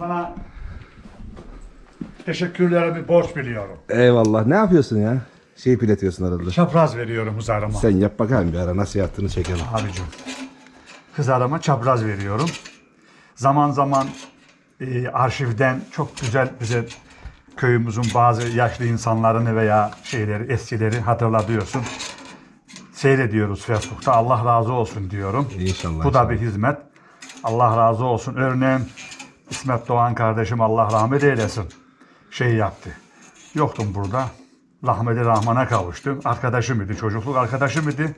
Sana teşekkürlerimi borç biliyorum. Eyvallah. Ne yapıyorsun ya? Şey piletiyorsun arada. Çapraz veriyorum hızarıma. Sen yap bakalım bir ara nasihatını çekelim. Abicim. Hızarıma çapraz veriyorum. Zaman zaman e, arşivden çok güzel bize köyümüzün bazı yaşlı insanlarını veya şeyleri, eskileri hatırlatıyorsun. Seyrediyoruz Facebook'ta. Allah razı olsun diyorum. İnşallah, Bu da bir hizmet. Allah razı olsun. Örneğin İsmet Doğan kardeşim Allah rahmet eylesin. Şey yaptı. Yoktum burada. Rahmeti Rahman'a kavuştum. Arkadaşım idi, çocukluk arkadaşım idi.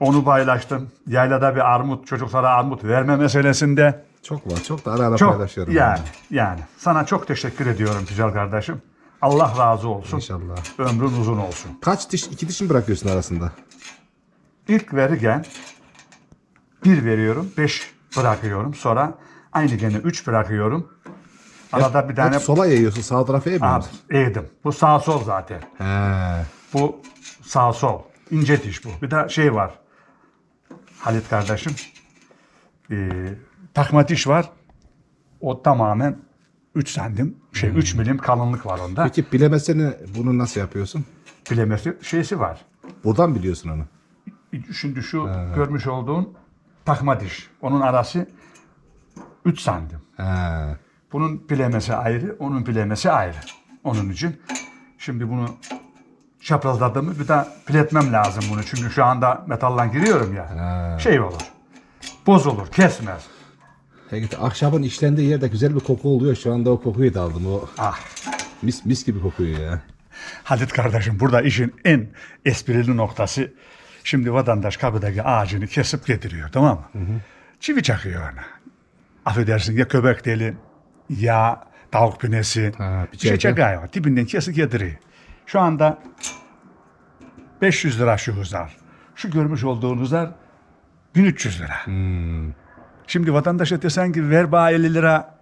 Onu paylaştım. Yaylada bir armut, çocuklara armut verme meselesinde. Çok var. Çok da ara ara Çok paylaşıyorum. yani, yani. Sana çok teşekkür ediyorum güzel kardeşim. Allah razı olsun. İnşallah. Ömrün uzun olsun. Kaç diş, iki diş mi bırakıyorsun arasında? İlk verirken bir veriyorum, beş bırakıyorum. Sonra aynı gene üç bırakıyorum. Arada bir tane Hep sola yayıyorsun, sağ tarafa Abi, musun? eğdim. Bu sağ sol zaten. He. Bu sağ sol. İnce diş bu. Bir de şey var. Halit kardeşim. Ee, takma diş var. O tamamen 3 santim, şey 3 milim kalınlık var onda. Peki bilemeseni bunu nasıl yapıyorsun? Bilemesi şeysi var. Buradan biliyorsun onu. Şimdi şu görmüş olduğun takma diş. Onun arası 3 santim. He. Bunun bilemesi ayrı, onun bilemesi ayrı. Onun için şimdi bunu çaprazladığımı bir daha piletmem lazım bunu. Çünkü şu anda metallan giriyorum ya. Şey olur. Bozulur, kesmez. Peki ahşabın işlendiği yerde güzel bir koku oluyor. Şu anda o kokuyu da aldım. O Ah. mis mis gibi kokuyor ya. Halit kardeşim burada işin en esprili noktası. Şimdi vatandaş kapıdaki ağacını kesip getiriyor tamam mı? Çivi çakıyor ona. Affedersin ya köpek deli ya tavuk pinesi. Ha, bir şey biçerken. çakıyor. Dibinden kesip getiriyor. Şu anda 500 lira şu hızar. Şu görmüş olduğunuz hızar 1300 lira. Şimdi vatandaşa desen ki ver bana 50 lira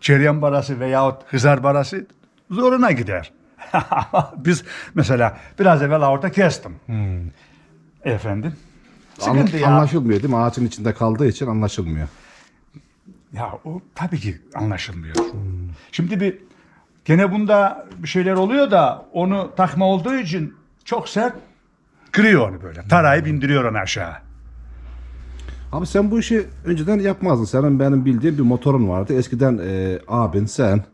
ceryan parası veyahut hızar parası zoruna gider. Biz mesela biraz evvel orada kestim. Efendim. An- ya. Anlaşılmıyor değil mi? Ağacın içinde kaldığı için anlaşılmıyor. Ya o tabii ki anlaşılmıyor. Şimdi bir gene bunda bir şeyler oluyor da onu takma olduğu için çok sert kırıyor onu böyle. Tarayıp indiriyor onu aşağı. Abi sen bu işi önceden yapmazdın. Senin benim bildiğim bir motorun vardı. Eskiden e, abin sen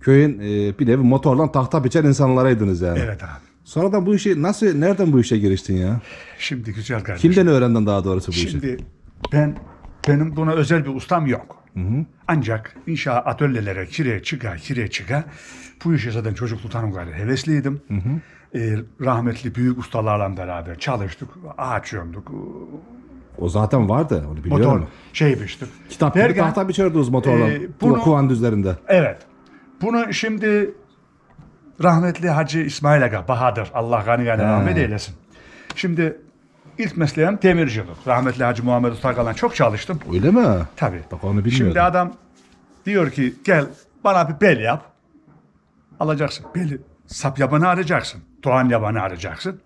köyün e, bir nevi motorla tahta biçen insanlaraydınız yani. Evet abi. Sonradan bu işi nasıl, nereden bu işe giriştin ya? Şimdi güzel kardeşim. Kimden öğrendin daha doğrusu bu işi? Şimdi ben benim buna özel bir ustam yok. Ancak inşaat atölyelere kire çıka kire çıka bu işe zaten çocukluktan beri hevesliydim. Ee, rahmetli büyük ustalarla beraber çalıştık. Ağaç yonduk. O zaten vardı, onu biliyorum. Motor şey biçtik. Kitap gibi Derken, tahta biçerdiniz motorla. e, bu bunu- kuvan düzlerinde. Evet. Bunu şimdi rahmetli Hacı İsmail Aga Bahadır Allah gani gani rahmet eylesin. Şimdi ilk mesleğim demircilik. Rahmetli Hacı Muhammed Ustakalan çok çalıştım. Öyle mi? Tabii. Bak onu bilmiyordum. Şimdi adam diyor ki gel bana bir bel yap. Alacaksın. Beli sap yabanı arayacaksın. Doğan yabanı arayacaksın.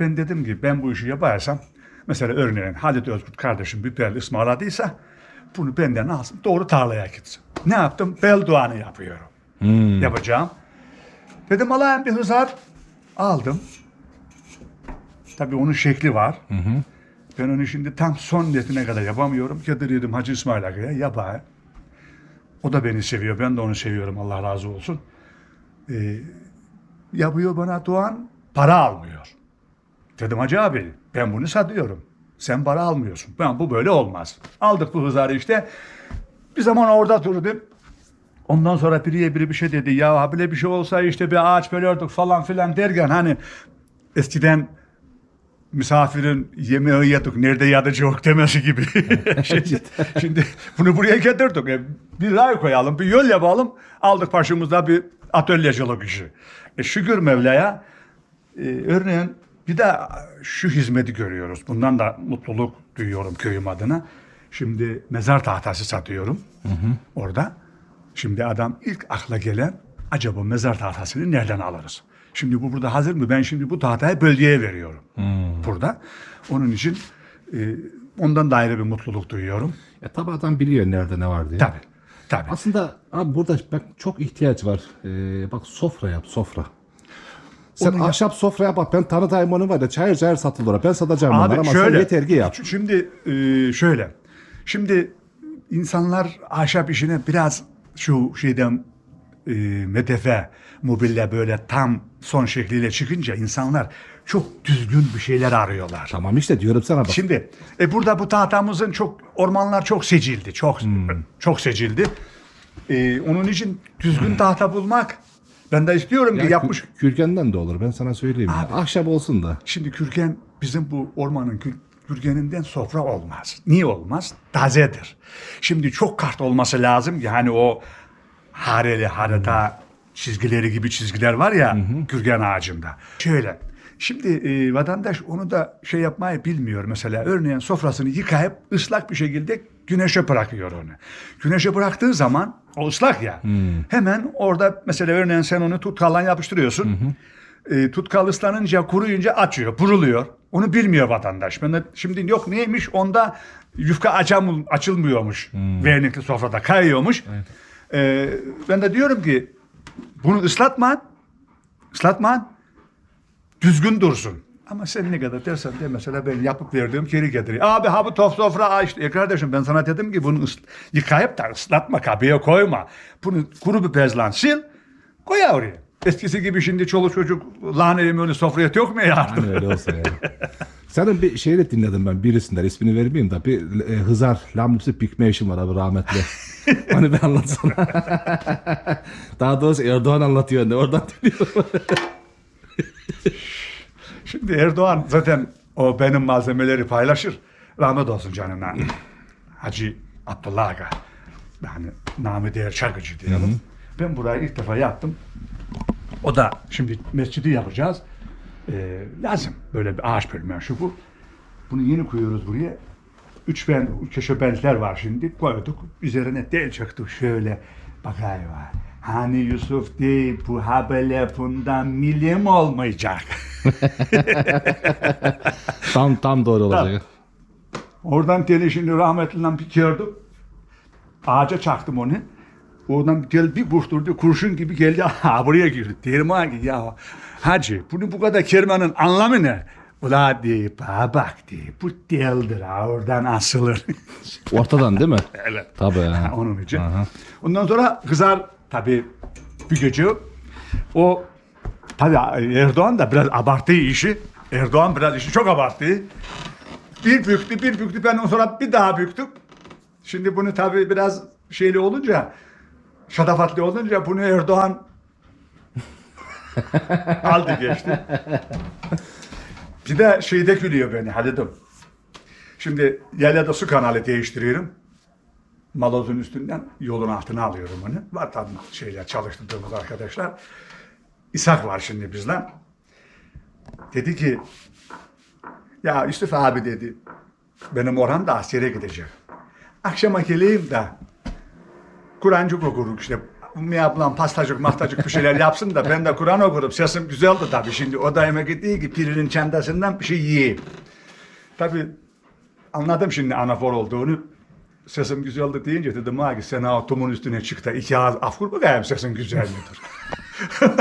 Ben dedim ki ben bu işi yaparsam mesela örneğin Halit Özgür kardeşim bir bel ısmarladıysa bunu benden alsın doğru tarlaya gitsin. Ne yaptım? Bel doğanı yapıyorum. Yapacağım. Dedim alayım bir hızar. Aldım. Tabii onun şekli var. Ben onu şimdi tam son netine kadar yapamıyorum. Getirdim Hacı İsmail Aga'ya yapar. O da beni seviyor. Ben de onu seviyorum. Allah razı olsun. Ee, yapıyor bana Doğan. Para almıyor. Dedim Hacı abi ben bunu satıyorum. Sen para almıyorsun. Ben bu böyle olmaz. Aldık bu hızarı işte. Bir zaman orada durdum. Ondan sonra biriye biri bir şey dedi. Ya bile bir şey olsa işte bir ağaç bölüyorduk falan filan derken hani eskiden misafirin yemeği yedik nerede yok demesi gibi. şimdi, şimdi bunu buraya getirdik. E, bir ray koyalım, bir yol yapalım. Aldık başımızda bir atölyecilik işi. E, şükür Mevla'ya. E, örneğin bir de şu hizmeti görüyoruz. Bundan da mutluluk duyuyorum köyüm adına. Şimdi mezar tahtası satıyorum orada. Şimdi adam ilk akla gelen acaba mezar tahtasını nereden alırız? Şimdi bu burada hazır mı? Ben şimdi bu tahtayı bölgeye veriyorum. Burada. Onun için e, ondan da ayrı bir mutluluk duyuyorum. E tabi adam biliyor nerede ne var diye. Tabii. Tabii. Aslında abi burada bak çok ihtiyaç var. Ee, bak sofra yap sofra. Sen Onu yap- ahşap sofra yap bak ben tanıtayım onu var ya çayır çayır satılır. Ben satacağım onları ama şöyle, sen yeter ki yap. Şimdi e, şöyle. Şimdi insanlar ahşap işine biraz şu şeyden e, medefe, mobilya böyle tam son şekliyle çıkınca insanlar çok düzgün bir şeyler arıyorlar. Tamam işte diyorum sana bak. Şimdi e, burada bu tahtamızın çok ormanlar çok secildi. Çok çok secildi. E, onun için düzgün tahta bulmak ben de istiyorum ki Ya yapmış kü- kürkenden de olur ben sana söyleyeyim. ya. Ahşap olsun da. Şimdi kürgen bizim bu ormanın kür, kürgeninden sofra olmaz. Niye olmaz? Tazedir. Şimdi çok kart olması lazım. Yani o hareli harita çizgileri gibi çizgiler var ya kürgen ağacında. Şöyle. Şimdi e, vatandaş onu da şey yapmayı bilmiyor mesela. Örneğin sofrasını yıkayıp ıslak bir şekilde güneşe bırakıyor onu. Güneşe bıraktığı zaman o ıslak ya. Hemen orada mesela örneğin sen onu tutkallan yapıştırıyorsun e, tutkal ıslanınca kuruyunca açıyor, puruluyor. Onu bilmiyor vatandaş. Ben de şimdi yok neymiş onda yufka açam, açılmıyormuş. Vernikli sofrada kayıyormuş. E, ben de diyorum ki bunu ıslatma, ıslatma, düzgün dursun. Ama sen ne kadar dersen de mesela ben yapıp verdiğim geri getiriyor. Abi ha bu tof sofra işte. E kardeşim ben sana dedim ki bunu yıkayıp da ıslatma kapıya koyma. Bunu kuru bir bezle sil koy oraya. Eskisi gibi şimdi çoluk çocuk lan elimi öyle sofraya yok mu ya? Hani öyle olsa yani. Senin bir şeyini dinledim ben birisinden ismini vermeyeyim de bir e, Hızar Lamlısı Pikmeyşim var abi rahmetli. hani ben anlatsana. Daha doğrusu Erdoğan anlatıyor ne oradan dinliyorum. Şimdi Erdoğan zaten o benim malzemeleri paylaşır. Rahmet olsun canına. Hacı Abdullah Aga. Yani namı değer çakıcı diyelim. Ben burayı ilk defa yaptım. O da şimdi mescidi yapacağız. Ee, lazım böyle bir ağaç bölümü şu bu. Bunu yeni koyuyoruz buraya. Üç ben, köşe bentler var şimdi. Koyduk. Üzerine del çaktık şöyle. Bakay var. Hani Yusuf değil bu habele bundan milim olmayacak. tam tam doğru olacak. Oradan teli şimdi rahmetlinden bir gördüm. Ağaca çaktım onu. Oradan bir tel bir vurturdu. Kurşun gibi geldi. Ha buraya girdi. Derim ha ya hacı bunu bu kadar kermanın anlamı ne? Ula deyip ha bak deyip bu deldir ha oradan asılır. Ortadan değil mi? evet. Tabii. Ha, onun için. Aha. Ondan sonra kızar tabii bir gece o tabii Erdoğan da biraz abarttı işi. Erdoğan biraz işi çok abarttı. Bir büktü, bir büktü. Ben ondan sonra bir daha büktüm. Şimdi bunu tabii biraz şeyli olunca, şatafatlı olunca bunu Erdoğan aldı geçti. Bir de şeyde gülüyor beni Halid'im. Şimdi yaylada su kanalı değiştiriyorum malozun üstünden yolun altına alıyorum onu. Vatan şeyler çalıştırdığımız arkadaşlar. İshak var şimdi bizden. Dedi ki ya Yusuf abi dedi benim Orhan da askere gidecek. Akşama geleyim de Kur'ancık okuruk işte. Ummi ablam pastacık mahtacık bir şeyler yapsın da ben de Kur'an okurum. Sesim güzeldi tabii şimdi. O da yemek ettiği ki pirinin çentasından bir şey yiyeyim. Tabii anladım şimdi anafor olduğunu. Sesim güzeldi deyince dedim ha ki sen ha tomun üstüne çık da iki ağız af kur bakayım sesin güzel midir?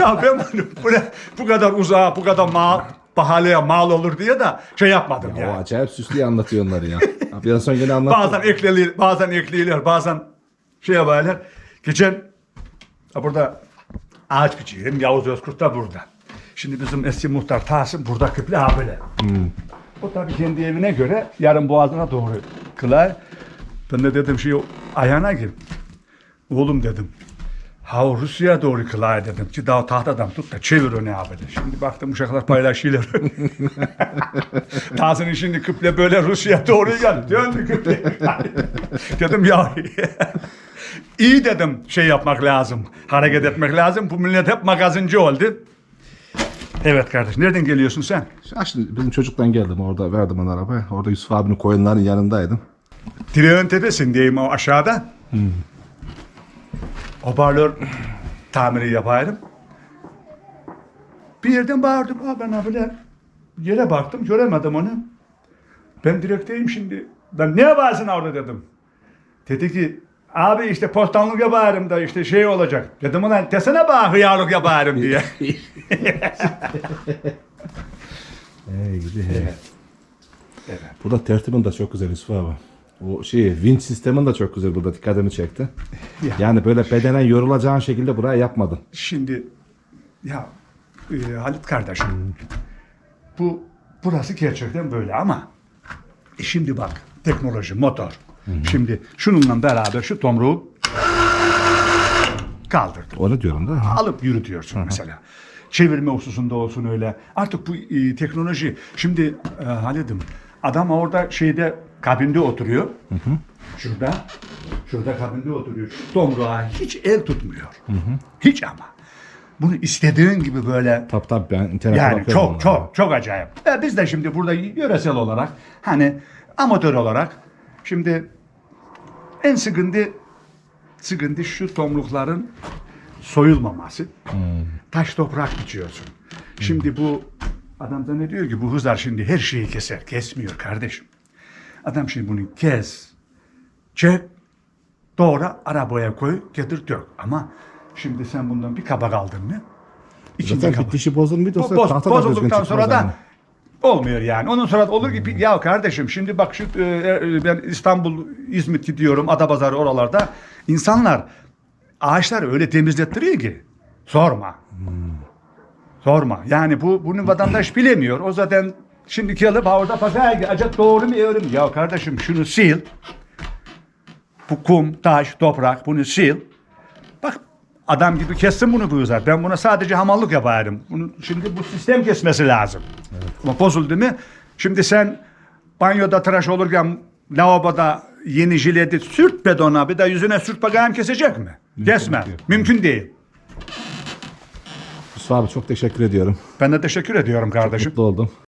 ya ben bunu, bu, ne- bu kadar uzağa, bu kadar mal, pahalıya mal olur diye de şey yapmadım O ya. acayip süslü anlatıyor onları ya. Abi en son gene anlattı. Bazen ekleli, bazen ekliyorlar, bazen şey yapıyorlar. Geçen ha burada ağaç biçiyorum. Yavuz Özkurt da burada. Şimdi bizim eski muhtar Tahsin burada kıble ha böyle. O tabii kendi evine göre yarın boğazına doğru kılar. Ben de dedim şey ayağına gir. Oğlum dedim. Ha Rusya'ya doğru kılar dedim. Ki daha tahtadan tut da çevir onu abi. de. Şimdi baktım uşaklar paylaşıyorlar. Tahsin'in şimdi kıble böyle Rusya'ya doğru geldi. Döndü kıble. dedim ya iyi dedim şey yapmak lazım. Hareket etmek lazım. Bu millet hep magazinci oldu. Evet kardeş. Nereden geliyorsun sen? Ya şimdi bizim çocuktan geldim orada verdim onu arabaya. Orada Yusuf abinin koyunların yanındaydım. Direğin tepesindeyim o aşağıda. Hoparlör tamiri yapayım. Bir yerden bağırdım. Aa, ben abiler yere baktım göremedim onu. Ben direkteyim şimdi. Ben ne yaparsın orada dedim. Dedi ki Abi işte postanlık yaparım da işte şey olacak. Dedim ulan desene bana hıyarlık yaparım diye. Hey gidi hey. Evet. Evet. Burada tertibin de çok güzel Yusuf abi. O şey winch sistemin de çok güzel burada dikkatimi çekti. Ya. Yani böyle bedenen yorulacağın şekilde buraya yapmadın. Şimdi ya e, Halit kardeşim bu burası gerçekten böyle ama e, şimdi bak teknoloji motor. Şimdi şununla beraber şu tomruğu kaldırdım. Onu diyorum da. alıp yürütüyorsun mesela. Çevirme hususunda olsun öyle. Artık bu e, teknoloji. Şimdi e, Halid'im adam orada şeyde kabinde oturuyor. Şurada. Şurada kabinde oturuyor. Şu Tomruğa hiç el tutmuyor. Hiç ama. Bunu istediğin gibi böyle Tabii tabii ben internete yani çok onlara. çok çok acayip. E, biz de şimdi burada yöresel olarak hani amatör olarak şimdi en sıkıntı sıkıntı şu tomrukların soyulmaması. Taş toprak biçiyorsun. Şimdi bu adam da ne diyor ki bu hızar şimdi her şeyi keser. Kesmiyor kardeşim. Adam şimdi bunu kes, çek, doğra arabaya koy, getir dök. Ama şimdi sen bundan bir kabak aldın mı? İçinde Zaten kabak. bitişi bozulmuyor Bo- boz- çıkmaz sonra da olmuyor yani. Onun sonra olur ki ya kardeşim şimdi bak şu e, e, ben İstanbul, İzmit gidiyorum Adapazarı oralarda insanlar ağaçları öyle temizlettiriyor ki sorma. Sorma. Yani bu bunu vatandaş bilemiyor. O zaten şimdi alıp ha orada pazara acaba doğru mu eğri mi? Ya kardeşim şunu sil. Bu kum, taş, toprak bunu sil. Adam gibi kessin bunu bu yüzden. Ben buna sadece hamallık yaparım. Bunu, şimdi bu sistem kesmesi lazım. Ama bozuldu mu? Şimdi sen banyoda tıraş olurken lavaboda yeni jileti sürt bedona bir de yüzüne sürt bakayım kesecek mi? Kesme. değil. Mümkün değil. Yusuf abi çok teşekkür ediyorum. Ben de teşekkür ediyorum kardeşim. Mutlu oldum.